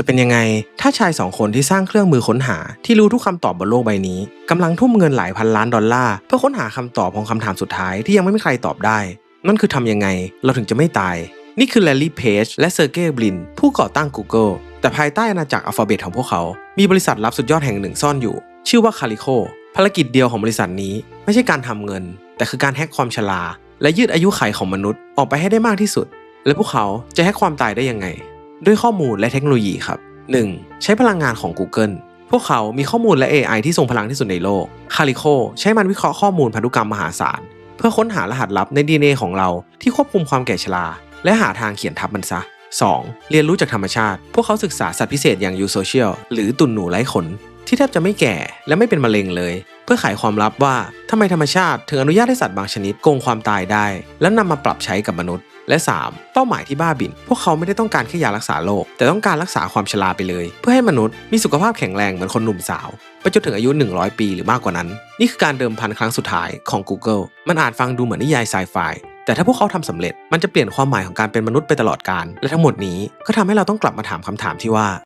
จะเป็นยังไง ถ้าชายสองคนที่สร้างเครื่องมือค้นหา ที่รู้ทุกคำตอบบนโลกใบนี้กำลังทุ่มเงินหลายพันล้านดอลลาร์เพื่อค้นหาคำตอบของคำถามสุดท้ายที่ยังไม่มีใครตอบได้ นั่นคือทำยังไงเราถึงจะไม่ตาย นี่คือแลลี่เพจและเซอร์เกย์บลิน ผู้ก่อตั้ง Google แต่ภายใต้อาณาจักรอัลฟาเบตของพวกเขา มีบริษัทลับสุดยอดแห่งหนึ่งซ่อนอยู่ ชื่อว่าคาริโคภารกิจเดียวของบริษัทนี้ ไม่ใช่การทำเงิน แต่คือการแฮกความฉลาและยืดอายุขัยของมนุษย์ออกไปให้ได้มากที่สุด และพวกเขาจะแฮกความตายได้ยังไง ด้วยข้อมูลและเทคโนโลยีครับ 1. ใช้พลังงานของ Google พวกเขามีข้อมูลและ AI ที่ทรงพลังที่สุดในโลก คาริโคใช้มันวิเคราะห์ข้อมูลพันธุกรรมมหาศาล เพื่อค้นหารหัสลับใน DNA ของเราที่ควบคุมความแก่ชรา และหาทางเขียนทับมันซะ 2. เรียนรู้จากธรรมชาติ พวกเขาศึกษาสัตว์พิเศษอย่างยูโซเชียลหรือตุ่นหนูไร้ขน ที่แทบจะไม่แก่และไม่เป็นมะเร็งเลย พื่อไขความลับว่าทำไมธรรมชาติถึงอนุญาตให้สัตว์บางชนิดโกงความตายได้ และนำมาปรับใช้กับมนุษย์ และ 3. เป้าหมายที่บ้าบิน พวกเขาไม่ได้ต้องการแค่ยารักษาโรคแต่ต้องการรักษาความชราไปเลย เพื่อให้มนุษย์มีสุขภาพแข็งแรงเหมือนคนหนุ่มสาวไปจนถึงอายุ 100 ปีหรือมากกว่านั้น นี่คือการเดิมพันครั้งสุดท้ายของ Google มันอาจฟังดูเหมือนนิยายไซไฟแต่ถ้าพวกเขาทำสำเร็จมันจะเปลี่ยนความหมายของการเป็นมนุษย์ไปตลอดกาลและทั้งหมดนี้ก็ทำให้เราต้องกลับมาถามคำถามที่ว่า